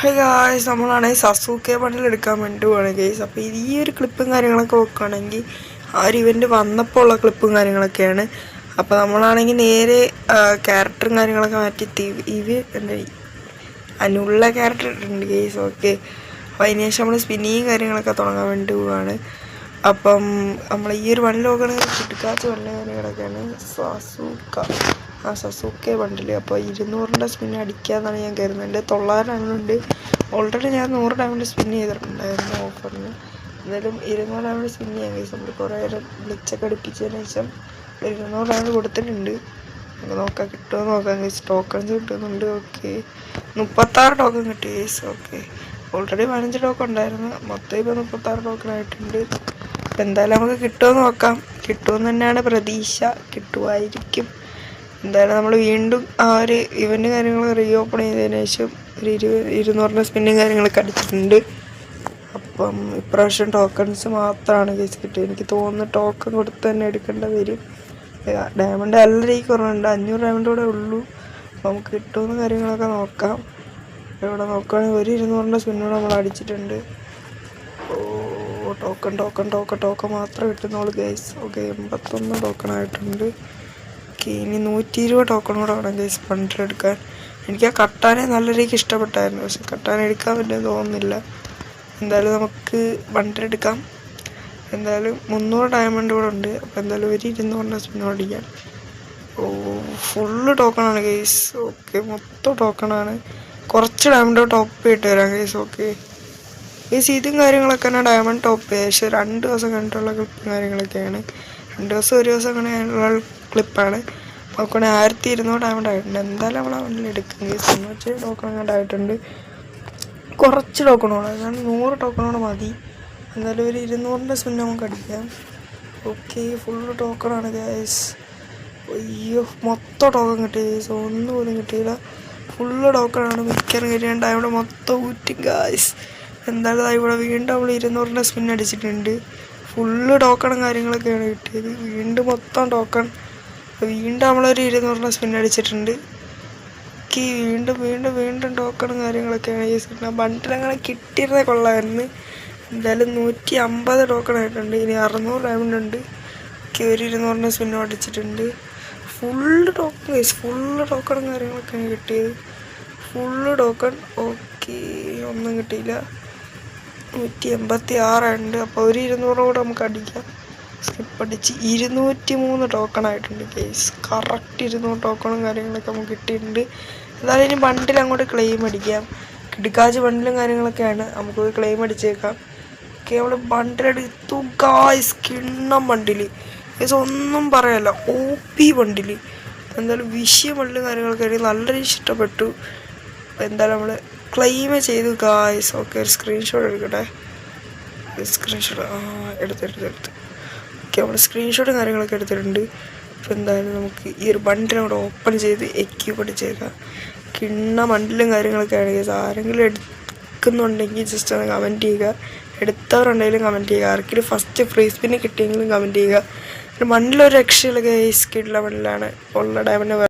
Hi guys നമ്മളാണെങ്കിൽ സസൂക്കെ ബണ്ടിൽ എടുക്കാൻ വേണ്ടി പോവാണ് ഗൈസ് അപ്പോൾ ഈ ഒരു ക്ലിപ്പും കാര്യങ്ങളൊക്കെ വെക്കുകയാണെങ്കിൽ ആ ഒരു ഇവന്റ് വന്നപ്പോൾ ഉള്ള ക്ലിപ്പും കാര്യങ്ങളൊക്കെയാണ്. അപ്പോൾ നമ്മളാണെങ്കിൽ നേരെ ക്യാരക്ടറും കാര്യങ്ങളൊക്കെ മാറ്റി ഇവ എന്താ അതിനുള്ള ക്യാരക്ടർ ഇട്ടിട്ടുണ്ട് ഗൈസ് ഓക്കെ അപ്പോൾ അതിന് ശേഷം നമ്മൾ സ്പിന്നിങ് കാര്യങ്ങളൊക്കെ തുടങ്ങാൻ വേണ്ടി പോവാണ്. അപ്പം നമ്മൾ ഈ ഒരു വണ്ടി നോക്കുകയാണെങ്കിൽ കിടക്കാച്ച വല്ല കാര്യങ്ങളൊക്കെയാണ് സസൂക്ക ആ സസൂക്കെ ബണ്ടിൽ അപ്പോൾ ഇരുന്നൂറിന്റെ സ്പിൻ അടിക്കാന്നാണ് ഞാൻ കരുതുന്നത്. തൊള്ളായിരം ഡയമണ്ട് ഓൾറെഡി ഞാൻ നൂറ് ഡയമണ്ട് സ്പിൻ ചെയ്തിട്ടുണ്ടായിരുന്നു ഓഫറിന് എന്നാലും ഇരുന്നൂറ് ഡയമണ്ട് സ്പിൻ ചെയ്യാൻ കഴിച്ചു നമ്മൾ കുറേ നേരം വിളിച്ചൊക്കെ അടുപ്പിച്ചതിന് ശേഷം ഇരുന്നൂറ് ഡയമണ്ട് കൊടുത്തിട്ടുണ്ട്. നമുക്ക് നോക്കാം കിട്ടുമോ നോക്കാം. കഴിച്ചു ടോക്കൺസ് കിട്ടുന്നുണ്ട്. ഓക്കെ മുപ്പത്താറ് ടോക്കൺ കിട്ടി. കേസ് ഓക്കെ ഓൾറെഡി പതിനഞ്ച് ടോക്കൺ ഉണ്ടായിരുന്നു. മൊത്തം ഇപ്പോൾ മുപ്പത്താറ് ടോക്കൺ ആയിട്ടുണ്ട്. എന്തായാലും നമുക്ക് കിട്ടുമോ നോക്കാം. കിട്ടുമെന്ന് തന്നെയാണ് പ്രതീക്ഷ. കിട്ടുമായിരിക്കും. എന്തായാലും നമ്മൾ വീണ്ടും ആ ഒരു ഇവന്റ് കാര്യങ്ങൾ റീ ഓപ്പൺ ചെയ്തതിന് ശേഷം ഒരു ഇരുപത് ഇരുന്നൂറിന്റെ സ്പിന്നും കാര്യങ്ങളൊക്കെ അടിച്ചിട്ടുണ്ട്. അപ്പം ഇപ്രാവശ്യം ടോക്കൺസ് മാത്രമാണ് കേസ് കിട്ടിയത്. എനിക്ക് തോന്നുന്നു ടോക്കൺ കൊടുത്ത് തന്നെ എടുക്കേണ്ട വരും. ഡയമണ്ട് നല്ല രീതി കുറവുണ്ട് അഞ്ഞൂറ് ഡയമണ്ട് കൂടെ ഉള്ളൂ. നമുക്ക് കിട്ടുമെന്ന് കാര്യങ്ങളൊക്കെ നോക്കാം. ഇവിടെ നോക്കുകയാണെങ്കിൽ ഒരു ഇരുന്നൂറിന്റെ സ്പിന്നോട് നമ്മൾ അടിച്ചിട്ടുണ്ട്. ഓ ടോക്കൺ ടോക്കൺ ടോക്കൺ ടോക്കൺ മാത്രമേ കിട്ടുന്നുള്ളൂ ഗൈസ് ഓക്കെ എൺപത്തൊന്ന് ടോക്കൺ ആയിട്ടുണ്ട്. ഓക്കെ ഇനി നൂറ്റി ഇരുപത് ടോക്കൺ കൂടെ വേണം ഗൈസ് പണ്ടിലെടുക്കാൻ എനിക്ക് ആ കട്ടാനെ നല്ല രീതിക്ക് ഇഷ്ടപ്പെട്ടായിരുന്നു. പക്ഷെ കട്ടാൻ എടുക്കാൻ പറ്റുമെന്ന് തോന്നുന്നില്ല. എന്തായാലും നമുക്ക് ബണ്ടിലെടുക്കാം എന്തായാലും മുന്നൂറ് ഡയമണ്ട് കൂടെ ഉണ്ട്. അപ്പോൾ എന്തായാലും ഒരു ഇരുന്നൂറിന്റെ സ്പിൻ അടിക്കാം ഓ ഫുള്ള് ടോക്കണാണ് ഗൈസ് ഓക്കെ മൊത്തം ടോക്കണാണ് കുറച്ച് ഡയമണ്ട് ടോപ്പ് ചെയ്തിട്ട് വരാം ഗൈസ് ഓക്കെ. ഗൈസ് ഇതും കാര്യങ്ങളൊക്കെ തന്നെ ഡയമണ്ട് ടോപ്പ് ചെയ്യാം പക്ഷേ രണ്ട് ദിവസം കണ്ടിട്ടുള്ള ക്ലിപ്പും കാര്യങ്ങളൊക്കെയാണ്. രണ്ട് ദിവസം ഒരു ദിവസം അങ്ങനെ ഉള്ള ക്ലിപ്പാണ് നോക്കണേ ആയിരത്തി ഇരുന്നൂറ് ഡയമണ്ട് എന്തായാലും നമ്മൾ അവനിൽ എടുക്കും. എന്ന് വെച്ചാൽ ടോക്കൺ അങ്ങോട്ട് ആയിട്ടുണ്ട്. കുറച്ച് ടോക്കണോട് അതാണ് നൂറ് ടോക്കണോട് മതി. എന്തായാലും ഒരു ഇരുന്നൂറിന്റെ സ്പിൻ നമുക്ക് അടിക്കാം. ഓക്കെ ഫുൾ ടോക്കണാണ് ഗ്യാസ് അയ്യോ മൊത്തം ടോക്കൺ കിട്ടി ഗൈസ് ഒന്നും പോലും കിട്ടിയില്ല. ഫുള്ള് ടോക്കണാണ് മിക്കറും കഴിയാണ്ട് അവിടെ മൊത്തം ഊറ്റി ഗ്യാസ് എന്തായാലും ഇവിടെ വീണ്ടും അവൾ ഇരുന്നൂറിന്റെ സ്പിൻ അടിച്ചിട്ടുണ്ട്. ഫുള്ള് ടോക്കണും കാര്യങ്ങളൊക്കെയാണ് കിട്ടിയത്. വീണ്ടും മൊത്തം ടോക്കൺ. വീണ്ടും നമ്മളൊരു ഇരുന്നൂറിന്റെ സ്പിൻ അടിച്ചിട്ടുണ്ട്. എനിക്ക് വീണ്ടും വീണ്ടും വീണ്ടും ടോക്കണും കാര്യങ്ങളൊക്കെയാണ് യൂസ് ബണ്ടിൽ അങ്ങനെ കിട്ടിയിരുന്നേ കൊള്ളായിരുന്നു എന്തായാലും നൂറ്റി അമ്പത് ടോക്കൺ ആയിട്ടുണ്ട്. ഇനി അറുന്നൂറ് ഡയമണ്ട് ഉണ്ട്. എനിക്ക് ഒരു ഇരുന്നൂറിന്റെ സ്പിന്നും അടിച്ചിട്ടുണ്ട്. ഫുള്ള് ടോക്കൺ കഴിച്ചു ഫുള്ള് ടോക്കണും കാര്യങ്ങളൊക്കെയാണ് കിട്ടിയത്. Full token. ഓക്കെ ഒന്നും കിട്ടിയില്ല. നൂറ്റി എൺപത്തി ആറുണ്ട് അപ്പോൾ ഒരു ഇരുന്നൂറ് കൂടെ നമുക്ക് അടിക്കാം. സ്കിപ്പ് അടിച്ച് ഇരുന്നൂറ്റി മൂന്ന് ടോക്കൺ ആയിട്ടുണ്ട് കേസ് കറക്റ്റ് ഇരുന്നൂറ് ടോക്കണും കാര്യങ്ങളൊക്കെ നമുക്ക് കിട്ടിയിട്ടുണ്ട്. എന്നാലും ഇനി ബണ്ടിൽ അങ്ങോട്ട് ക്ലെയിം അടിക്കാം. കിടക്കാജ് ബണ്ടിലും കാര്യങ്ങളൊക്കെയാണ്. നമുക്ക് ക്ലെയിം അടിച്ചേക്കാം. ഓക്കെ നമ്മൾ ബണ്ടിലെടുത്തു ഗായ്സ് കിണ്ണം ബണ്ടിൽ കേസ് ഒന്നും പറയല്ല. ഒ പി ബണ്ടിൽ എന്തായാലും വിഷയം ബണ്ടിലും കാര്യങ്ങളൊക്കെ എനിക്ക് നല്ല രീതിയിൽ ഇഷ്ടപ്പെട്ടു. അപ്പോൾ എന്തായാലും നമ്മൾ ക്ലെയിം ചെയ്തു ഗായ്സ് ഓക്കെ ഒരു സ്ക്രീൻഷോട്ട് എടുക്കട്ടെ. സ്ക്രീൻഷോട്ട് ആ എടുത്ത് എടുത്ത് ഓക്കെ നമ്മൾ സ്ക്രീൻഷോട്ടും കാര്യങ്ങളൊക്കെ എടുത്തിട്ടുണ്ട്. അപ്പോൾ എന്തായാലും നമുക്ക് ഈ ഒരു ബണ്ടിൽ അവിടെ ഓപ്പൺ ചെയ്ത് എക്യൂപ്മെന്റ് ചെയ്ത കിണ്ണ മണ്ടിലും കാര്യങ്ങളൊക്കെ ആണെങ്കിൽ ആരെങ്കിലും എടുക്കുന്നുണ്ടെങ്കിൽ ജസ്റ്റ് ഒന്ന് കമന്റ് ചെയ്യുക. എടുത്തവരുണ്ടെങ്കിലും കമന്റ് ചെയ്യുക. ആർക്കെങ്കിലും ഫസ്റ്റ് ഫ്രീ പിന്നെ കിട്ടിയെങ്കിലും കമന്റ് ചെയ്യുക. മണ്ണിലൊരു രക്ഷയുള്ള ഗൈസ് കിട്ടുള്ള മണ്ണിലാണ് ഉള്ള ഡയമണ്ട്